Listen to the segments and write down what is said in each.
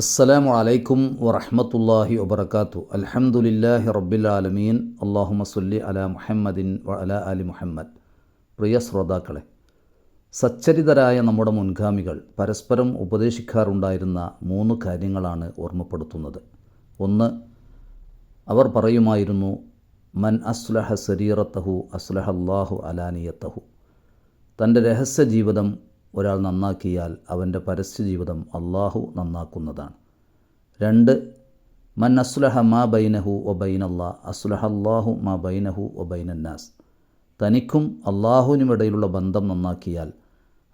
അസ്സലാമു അലൈക്കും വറഹ്മത്തുള്ളാഹി വബർക്കാത്തു അൽഹംദുലില്ലാഹി റബ്ബിൽ ആലമീൻ. അല്ലാഹുമ്മ സല്ലി അലാ മുഹമ്മദിൻ വ അലാ ആലി മുഹമ്മദ്. പ്രിയ ശ്രോതാക്കളെ സച്ചരിതരായ നമ്മുടെ മുൻഗാമികൾ പരസ്പരം ഉപദേശിക്കാറുണ്ടായിരുന്ന മൂന്ന് കാര്യങ്ങളാണ് ഓർമ്മപ്പെടുത്തുന്നത്. ഒന്ന് അവർ പറയുമായിരുന്നു മൻ അസ്ലഹ സരീറത്തഹു അസ്ലഹ അള്ളാഹു അലാനിയത്തഹു. തന്റെ രഹസ്യ ജീവിതം ഒരാൾ നന്നാക്കിയാൽ അവന്റെ പരസ്യ ജീവിതം അള്ളാഹു നന്നാക്കുന്നതാണ്. രണ്ട് മൻ അസ്ലഹ മാ ബൈനഹു ഒ ബൈനല്ലാ അസ്ലഹ അള്ളാഹു മാ ബൈനഹു ഒ ബൈനന്നാസ്. തനിക്കും അള്ളാഹുവിനുമിടയിലുള്ള ബന്ധം നന്നാക്കിയാൽ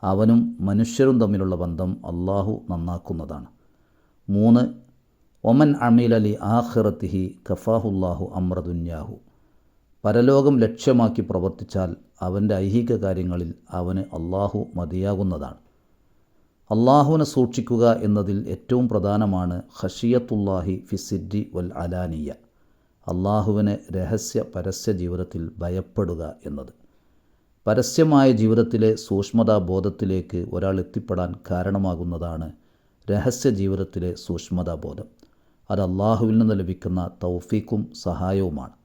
അവനും മനുഷ്യരും തമ്മിലുള്ള ബന്ധം അള്ളാഹു നന്നാക്കുന്നതാണ്. മൂന്ന് ഒമൻ അമീലലി ആഖിറത്തിഹി കഫാഹുല്ലാഹു അമ്രദുന്യാഹു പരലോകം ലക്ഷ്യമാക്കി പ്രവർത്തിച്ചാൽ അവന്റെ ഐഹിക കാര്യങ്ങളിൽ അവന് അള്ളാഹു മതിയാകുന്നതാണ്. അള്ളാഹുവിനെ സൂക്ഷിക്കുക എന്നതിൽ ഏറ്റവും പ്രധാനമാണ് ഹഷിയത്തുല്ലാഹി ഫിസിറ്റി വൽ അലാനിയ. അള്ളാഹുവിനെ രഹസ്യ പരസ്യ ജീവിതത്തിൽ ഭയപ്പെടുക എന്നത്. പരസ്യമായ ജീവിതത്തിലെ സൂക്ഷ്മതാ ബോധത്തിലേക്ക് ഒരാൾ എത്തിപ്പെടാൻ കാരണമാകുന്നതാണ് രഹസ്യ ജീവിതത്തിലെ സൂക്ഷ്മതാബോധം അത് അള്ളാഹുവിൽ നിന്ന് ലഭിക്കുന്ന തൗഫീക്കും സഹായവുമാണ്.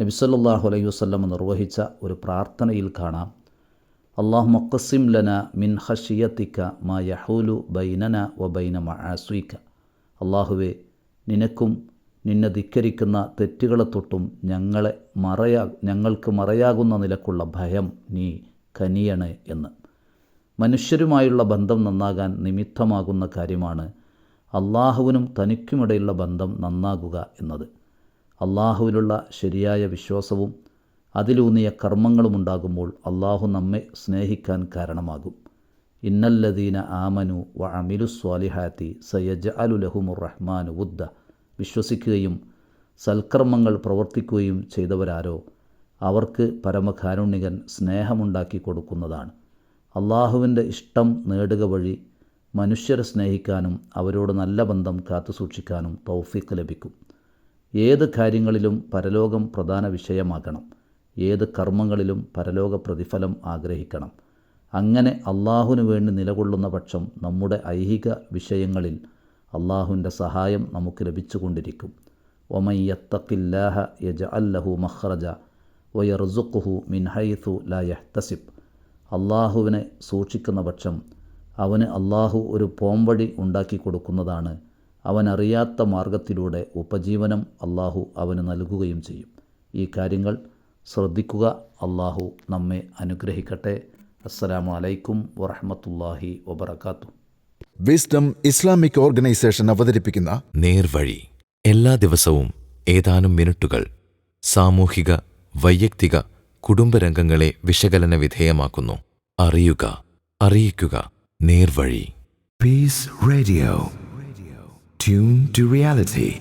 നബി സല്ലല്ലാഹു അലൈഹി വസ്ലം നിർവഹിച്ച ഒരു പ്രാർത്ഥനയിൽ കാണാം. അള്ളാഹു മക്കസിം ലന മിൻ ഹഷിയത്തിക്ക മാ യഹൂലു ബൈനന വ ബൈന മആസുയിക്ക അള്ളാഹുവെ നിനക്കും നിന്നെ ധിക്കരിക്കുന്ന തെറ്റുകളെ തൊട്ടും ഞങ്ങളെ മറയാ ഞങ്ങൾക്ക് മറയാകുന്ന നിലക്കുള്ള ഭയം നീ കനിയണേ എന്ന്. മനുഷ്യരുമായുള്ള ബന്ധം നന്നാകാൻ നിമിത്തമാകുന്ന കാര്യമാണ് അള്ളാഹുവിനും തനിക്കുമിടയുള്ള ബന്ധം നന്നാകുക എന്നത്. അള്ളാഹുവിലുള്ള ശരിയായ വിശ്വാസവും അതിലൂന്നിയ കർമ്മങ്ങളും ഉണ്ടാകുമ്പോൾ അള്ളാഹു നമ്മെ സ്നേഹിക്കാൻ കാരണമാകും. ഇന്നല്ലദീന ആമനു വ അമിലു സ്വാലിഹാത്തി സയജ അലു ലഹുമുർ റഹ്മാനു ഉദ്ദ. വിശ്വസിക്കുകയും സൽക്കർമ്മങ്ങൾ പ്രവർത്തിക്കുകയും ചെയ്തവരാരോ അവർക്ക് പരമകാരുണികൻ സ്നേഹമുണ്ടാക്കി കൊടുക്കുന്നതാണ്. അള്ളാഹുവിന്റെ ഇഷ്ടം നേടുക വഴി മനുഷ്യരെ സ്നേഹിക്കാനും അവരോട് നല്ല ബന്ധം കാത്തുസൂക്ഷിക്കാനും തൗഫീക്ക് ലഭിക്കും. ഏത് കാര്യങ്ങളിലും പരലോകം പ്രധാന വിഷയമാക്കണം ഏത് കർമ്മങ്ങളിലും പരലോക പ്രതിഫലം ആഗ്രഹിക്കണം. അങ്ങനെ അള്ളാഹുവിന് വേണ്ടി നിലകൊള്ളുന്ന പക്ഷം നമ്മുടെ ഐഹിക വിഷയങ്ങളിൽ അള്ളാഹുവിന്റെ സഹായം നമുക്ക് ലഭിച്ചുകൊണ്ടിരിക്കും. ഒമയ്യത്തക്കില്ലാഹ യജ അല്ലഹു മഹ്റജ വയർസുഖുഹു മിൻ ലയഹ്തസിബ് അള്ളാഹുവിനെ സൂക്ഷിക്കുന്ന പക്ഷം അവന് അള്ളാഹു ഒരു പോംവഴി ഉണ്ടാക്കി കൊടുക്കുന്നതാണ് അവനറിയാത്ത മാർഗത്തിലൂടെ ഉപജീവനം അള്ളാഹു അവന് നൽകുകയും ചെയ്യും. ഈ കാര്യങ്ങൾ ശ്രദ്ധിക്കുക. അള്ളാഹു നമ്മെ അനുഗ്രഹിക്കട്ടെ. അസ്സലാമു അലൈക്കും വറഹമത്തല്ലാഹി വബർക്കാത്തു വിസ്ഡം ഇസ്ലാമിക് ഓർഗനൈസേഷൻ അവതരിപ്പിക്കുന്ന നേർവഴി. എല്ലാ ദിവസവും ഏതാനും മിനിറ്റുകൾ സാമൂഹിക വൈയക്തിക കുടുംബരംഗങ്ങളെ വിശകലന വിധേയമാക്കുന്നു. അറിയുക അറിയിക്കുക. നേർവഴി. Peace Radio. Tune to reality.